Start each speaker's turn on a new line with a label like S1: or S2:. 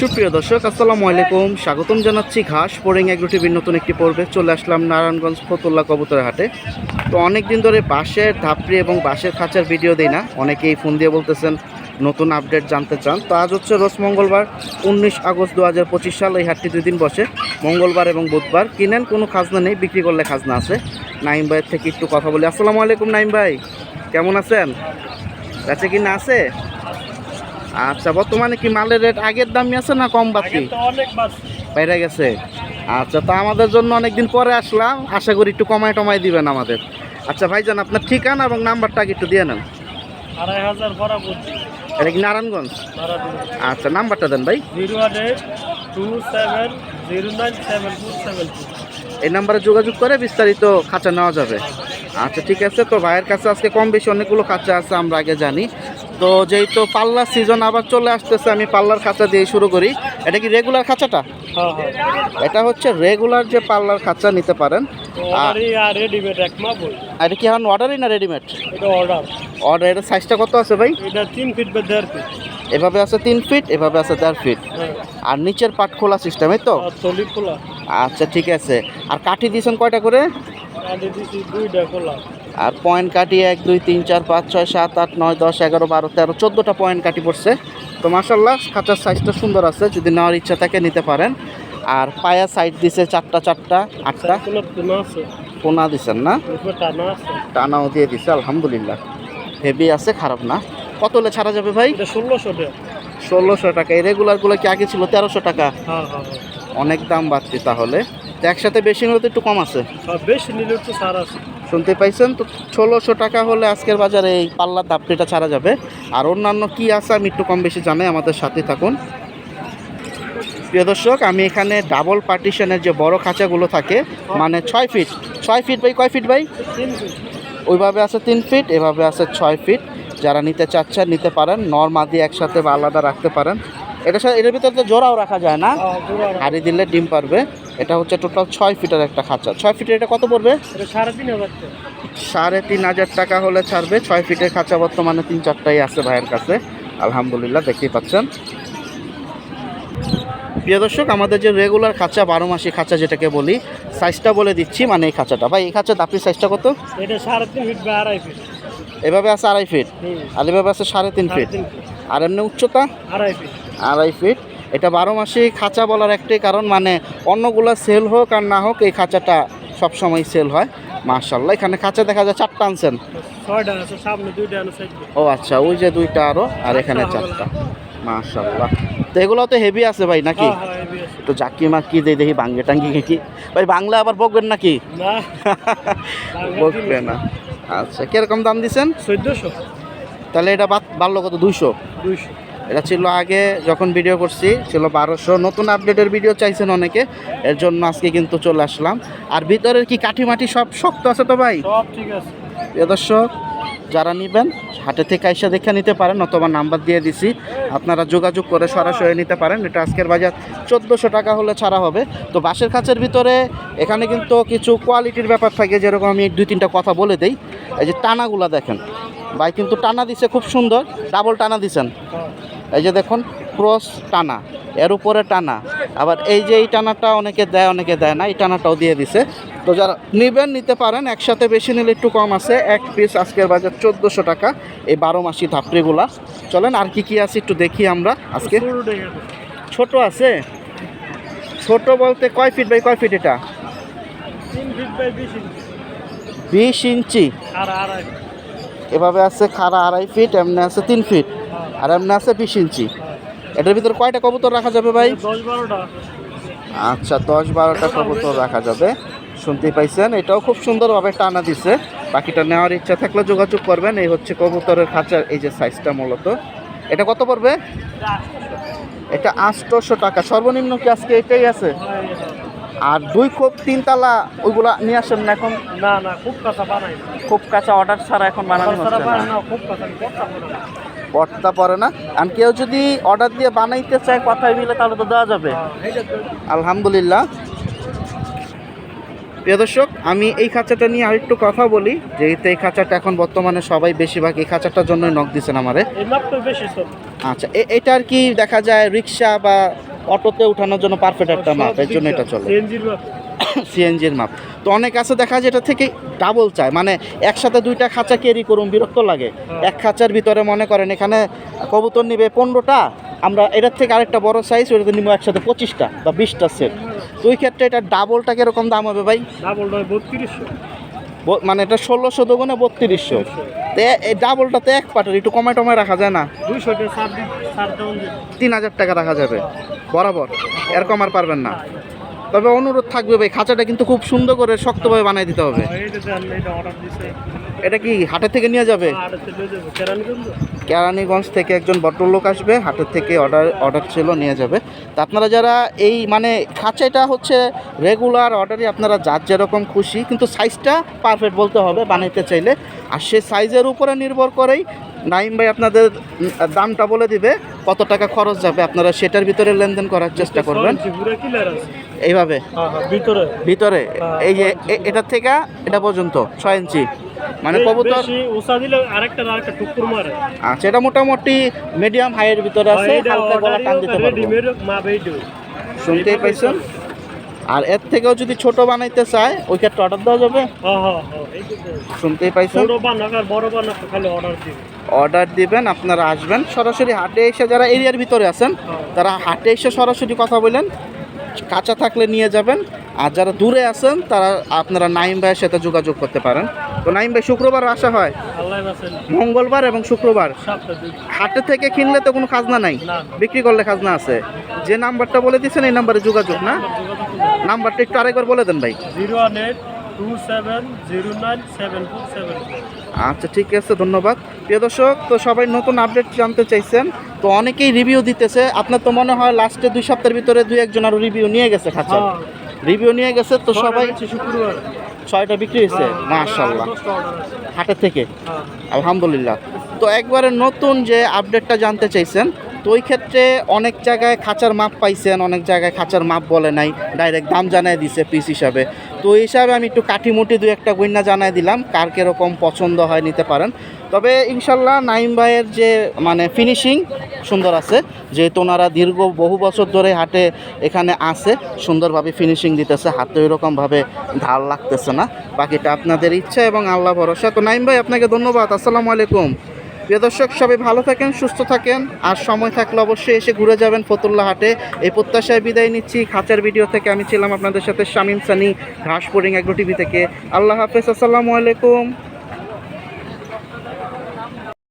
S1: সুপ্রিয় দর্শক আসসালামু আলাইকুম স্বাগতম জানাচ্ছি ঘাস পোরিং এগ্রো নতুন একটি পর্বে চলে আসলাম নারায়ণগঞ্জ ফতুল্লা কবুতরহাটে তো অনেক দিন ধরে বাঁশের ধাপড়ি এবং বাঁশের খাঁচার ভিডিও দিই না অনেকেই ফোন দিয়ে বলতেছেন নতুন আপডেট জানতে চান তো আজ হচ্ছে রোজ মঙ্গলবার উনিশ আগস্ট দু হাজার পঁচিশ সাল এই হাটটি দুদিন বসে মঙ্গলবার এবং বুধবার কিনেন কোনো খাজনা নেই বিক্রি করলে খাজনা আছে নাইম ভাইয়ের থেকে একটু কথা বলি আসসালামু আলাইকুম নাইম ভাই কেমন আছেন কি কিনা আছে আচ্ছা বর্তমানে কি মালের রেট আগের দামই আছে না কম বাকি বাইরে গেছে আচ্ছা তো আমাদের জন্য অনেকদিন পরে আসলাম আশা করি একটু কমায় টমায় দিবেন আমাদের আচ্ছা ভাইজান আপনার ঠিকানা এবং নাম্বারটা আগে একটু দিয়ে নেন
S2: এটা কি নারায়ণগঞ্জ আচ্ছা নাম্বারটা দেন ভাই টু
S1: এই নাম্বারে যোগাযোগ করে বিস্তারিত খাঁচা নেওয়া যাবে আচ্ছা ঠিক আছে তো ভাইয়ের কাছে আজকে কম বেশি অনেকগুলো খাঁচা আছে আমরা আগে জানি তো যেহেতু তো পাল্লার সিজন আবার চলে আসতেছে আমি পাল্লার খাঁচা দিয়ে শুরু করি এটা কি রেগুলার খাঁচাটা হ্যাঁ, হ্যাঁ। এটা হচ্ছে রেগুলার যে পাল্লার খাঁচা নিতে পারেন আর এটা কি এখন অর্ডারই না রেডিমেড
S2: অর্ডার এটা সাইজটা কত আছে ভাই এটা তিন ফিট বা দেড় ফিট এভাবে আছে তিন ফিট এভাবে আছে দেড় ফিট হ্যাঁ। আর নিচের পাট খোলা সিস্টেম এই তো খোলা
S1: আচ্ছা ঠিক আছে আর কাঠি দিয়েছেন কয়টা করে
S2: দুইটা খোলা
S1: আর পয়েন্ট কাটিয়ে এক দুই তিন চার পাঁচ ছয় সাত আট নয় দশ এগারো বারো তেরো চোদ্দোটা পয়েন্ট কাটি পড়ছে তো মার্শাল্লাহ খাঁচার সাইজটা সুন্দর আছে যদি নেওয়ার ইচ্ছা থাকে নিতে পারেন আর পায়া সাইড দিছে চারটা চারটা আটটা পোনা দিছেন না টানাও দিয়ে দিছে আলহামদুলিল্লাহ হেভি আছে খারাপ না কত হলে ছাড়া যাবে ভাই
S2: ষোলোশো ষোলোশো টাকা
S1: এই রেগুলারগুলো কি আগে ছিল তেরোশো টাকা হ্যাঁ, হ্যাঁ, হ্যাঁ। অনেক দাম বাড়ছে তাহলে একসাথে বেশি হলে তো একটু কম আছে
S2: হ্যাঁ, বেশি নিলে একটু ছাড় আছে
S1: শুনতে পাইছেন তো ষোলোশো টাকা হলে আজকের বাজারে এই পাল্লা দাপটিটা ছাড়া যাবে আর অন্যান্য কি আছে আমি একটু কম বেশি জানাই আমাদের সাথে থাকুন প্রিয় দর্শক আমি এখানে ডাবল পার্টিশনের যে বড় খাঁচাগুলো থাকে মানে ছয় ফিট ছয় ফিট বাই কয় ফিট বাই ওইভাবে আছে তিন ফিট এভাবে আছে ছয় ফিট যারা নিতে চাচ্ছেন নিতে পারেন নর্মা দিয়ে একসাথে বা আলাদা রাখতে পারেন এটা এটার ভিতরে তো জোড়াও রাখা যায় না হ্যাঁ, হাড়ি দিলে ডিম পারবে এটা হচ্ছে টোটাল ছয় ফিটের একটা খাঁচা ছয় ফিটের এটা কত পড়বে
S2: সাড়ে তিন হাজার টাকা হলে ছাড়বে ছয় ফিটের খাঁচা বর্তমানে তিন চারটাই আছে ভাইয়ের কাছে
S1: আলহামদুলিল্লাহ দেখতেই পাচ্ছেন প্রিয় দর্শক আমাদের যে রেগুলার খাঁচা বারো মাসি খাঁচা যেটাকে বলি সাইজটা বলে দিচ্ছি মানে এই খাঁচাটা ভাই এই খাঁচা দাপির সাইজটা কত
S2: এটা সাড়ে তিন ফিট আড়াই ফিট
S1: এভাবে আছে আড়াই ফিট আর এভাবে আছে সাড়ে তিন ফিট আর এমনি উচ্চতা আড়াই ফিট আড়াই ফিট এটা বারো মাসেই খাঁচা বলার একটাই কারণ মানে অন্যগুলো সেল হোক আর না হোক এই খাঁচাটা সবসময় সেল হয় মার্শাল্লাহ এখানে খাঁচা দেখা যায় চারটা আনছেন ও আচ্ছা ওই যে দুইটা আরও আর এখানে চারটা মার্শাল্লাহ তো এগুলো তো হেভি আছে ভাই নাকি হ্যাঁ, হ্যাঁ, তো জাকি মাকি দেই দেখি বাঙ্গে টাঙ্গি কি ভাই বাংলা আবার বকবেন নাকি বকবে না আচ্ছা কিরকম দাম দিচ্ছেন চোদ্দশো তাহলে এটা বাড়লো কত দুইশো দুইশো এটা ছিল আগে যখন ভিডিও করছি ছিল বারোশো নতুন আপডেটের ভিডিও চাইছেন অনেকে এর জন্য আজকে কিন্তু চলে আসলাম আর ভিতরের কি কাঠি মাটি সব শক্ত আছে তো ভাই সব ঠিক আছে দর্শক যারা নেবেন হাটে থেকে আইসা দেখে নিতে পারেন অথবা নাম্বার দিয়ে দিছি আপনারা যোগাযোগ করে সরাসরি নিতে পারেন এটা আজকের বাজার চোদ্দোশো টাকা হলে ছাড়া হবে তো বাঁশের খাঁচের ভিতরে এখানে কিন্তু কিছু কোয়ালিটির ব্যাপার থাকে যেরকম আমি দুই তিনটা কথা বলে দিই এই যে টানাগুলা দেখেন ভাই কিন্তু টানা দিছে খুব সুন্দর ডাবল টানা দিছেন এই যে দেখুন ক্রস টানা এর উপরে টানা আবার এই যে এই টানাটা অনেকে দেয় অনেকে দেয় না এই টানাটাও দিয়ে দিছে তো যারা নেবেন নিতে পারেন একসাথে বেশি নিলে একটু কম আছে এক পিস আজকের বাজার চোদ্দোশো টাকা এই বারো মাসি ধাপড়িগুলা চলেন আর কি কি আছে একটু দেখি আমরা আজকে ছোট আছে ছোট বলতে কয় ফিট বাই কয় ফিট এটা
S2: বিশ ইঞ্চি
S1: আর এভাবে আছে খাড়া আড়াই ফিট এমনি আছে তিন ফিট আর এমনি আছে বিশ ইঞ্চি এটার ভিতরে কয়টা কবুতর রাখা যাবে ভাই আচ্ছা দশ বারোটা কবুতর রাখা যাবে শুনতে পাইছেন এটাও খুব সুন্দরভাবে টানা দিছে বাকিটা নেওয়ার ইচ্ছা থাকলে যোগাযোগ করবেন এই হচ্ছে কবুতরের খাঁচার এই যে সাইজটা মূলত এটা কত পড়বে এটা আষ্টশো টাকা সর্বনিম্ন কি আজকে এটাই আছে হ্যাঁ, আর দুই কোপ তিনতলা ওইগুলো নিয়ে আসেন না এখন
S2: না না খুব কাঁচা বানাই
S1: খুব কাঁচা অর্ডার ছাড়া এখন বানানো হচ্ছে না খুব কাঁচা পড়তা পারে না আর কেউ যদি অর্ডার দিয়ে বানাইতে চায় কথায় মিলে তাহলে তো দেওয়া যাবে আলহামদুলিল্লাহ প্রিয় দর্শক আমি এই খাঁচাটা নিয়ে আরেকটু কথা বলি যেহেতু এই খাঁচাটা এখন বর্তমানে সবাই বেশিরভাগ এই খাঁচাটার জন্য নখ দিচ্ছেন আমারে আচ্ছা এটা আর কি দেখা যায় রিক্সা বা অটোতে উঠানোর জন্য পারফেক্ট একটা মাপ এর জন্য এটা চলে সিএনজির মাপ তো অনেক আছে দেখা যায় এটা থেকে ডাবল চায় মানে একসাথে দুইটা খাঁচা ক্যারি করুন বিরক্ত লাগে হ্যাঁ। এক খাঁচার ভিতরে মনে করেন এখানে কবুতর নিবে পনেরোটা আমরা এটার থেকে আরেকটা বড় সাইজ ওইটাতে নিব একসাথে পঁচিশটা বা বিশটা সেট তো ওই ক্ষেত্রে এটা ডাবলটা কীরকম দাম হবে ভাই
S2: ডাবলটা বত্রিশশো
S1: মানে এটা ষোলোশো দোকানে বত্রিশশো এই ডাবলটাতে এক পাটার একটু কমে টমে রাখা যায় না তিন হাজার টাকা রাখা যাবে বরাবর এরকম আর পারবেন না তবে অনুরোধ থাকবে ভাই খাঁচাটা কিন্তু খুব সুন্দর করে শক্তভাবে বানিয়ে দিতে হবে হ্যাঁ, এটা কি হাটের থেকে নিয়ে যাবে হ্যাঁ, কেরানীগঞ্জ থেকে একজন ভদ্রলোক আসবে হাটের থেকে অর্ডার অর্ডার ছিল নিয়ে যাবে তা আপনারা যারা এই মানে খাঁচাটা হচ্ছে রেগুলার অর্ডারই আপনারা যার যেরকম খুশি কিন্তু সাইজটা পারফেক্ট বলতে হবে বানাইতে চাইলে আর সে সাইজের উপরে নির্ভর করেই নাইম ভাই আপনাদের দামটা বলে দিবে কত টাকা খরচ যাবে আপনারা সেটার ভিতরে লেনদেন করার চেষ্টা করবেন এইভাবে
S2: হ্যাঁ, হ্যাঁ, ভিতরে
S1: ভিতরে এই যে এটার থেকে এটা পর্যন্ত ছয় ইঞ্চি মানে কবুতর
S2: দিলে আরেকটা আরেকটা টুকুর মারে
S1: আচ্ছা এটা মোটামুটি মিডিয়াম হাইয়ের ভিতরে হ্যাঁ, আছে
S2: হালকা টান দিতে পারবে
S1: শুনতেই পাইছেন আর এর থেকেও যদি ছোট বানাইতে চায় ওই ক্ষেত্রে অর্ডার দেওয়া যাবে শুনতেই পাইছেন অর্ডার দিবেন আপনারা আসবেন সরাসরি হাটে এসে যারা এরিয়ার ভিতরে আছেন তারা হাটে এসে সরাসরি কথা বলেন কাঁচা থাকলে নিয়ে যাবেন আর যারা দূরে আছেন তারা আপনারা নাইম ভাইয়ের সাথে যোগাযোগ করতে পারেন তো নাইম ভাই শুক্রবার আসা হয় মঙ্গলবার এবং শুক্রবার হাটে থেকে কিনলে তো কোনো খাজনা নাই বিক্রি করলে খাজনা আছে যে নাম্বারটা বলে দিয়েছেন এই নাম্বারে যোগাযোগ না নাম্বারটা একটু আরেকবার বলে দেন ভাই আচ্ছা ঠিক আছে ধন্যবাদ প্রিয় দর্শক তো সবাই নতুন আপডেট জানতে চাইছেন তো অনেকেই রিভিউ দিতেছে আপনার তো মনে হয় লাস্টে দুই সপ্তাহের ভিতরে দুই একজন আরও রিভিউ নিয়ে গেছে খাঁচা হ্যাঁ। রিভিউ নিয়ে গেছে তো সবাই শুক্রবার ছয়টা বিক্রি হয়েছে হ্যাঁ, মাশাল্লাহ হাটের থেকে হ্যাঁ। আলহামদুলিল্লাহ তো একবারে নতুন যে আপডেটটা জানতে চাইছেন তো ওই ক্ষেত্রে অনেক জায়গায় খাঁচার মাপ পাইছেন অনেক জায়গায় খাঁচার মাপ বলে নাই ডাইরেক্ট দাম জানায় দিছে পিস হিসাবে তো এই হিসাবে আমি একটু কাঠিমুটি দু একটা গইন্যা জানাই দিলাম কার কীরকম পছন্দ হয় নিতে পারেন তবে ইনশাল্লাহ নাইম ভাইয়ের যে মানে ফিনিশিং সুন্দর আছে যেহেতু ওনারা দীর্ঘ বহু বছর ধরে হাটে এখানে আছে সুন্দরভাবে ফিনিশিং দিতেছে হাতে ওইরকমভাবে ধার লাগতেছে না বাকিটা আপনাদের ইচ্ছা এবং আল্লাহ ভরসা তো নাইম ভাই আপনাকে ধন্যবাদ আসসালামু আলাইকুম প্রিয় দর্শক সবাই ভালো থাকেন সুস্থ থাকেন আর সময় থাকলে অবশ্যই এসে ঘুরে যাবেন ফতুল্লা হাটে এই প্রত্যাশায় বিদায় নিচ্ছি খাঁচার ভিডিও থেকে আমি ছিলাম আপনাদের সাথে শামীম সানি ঘাসপুরিং এগ্রো টিভি থেকে আল্লাহ হাফেজ আসসালামু আলাইকুম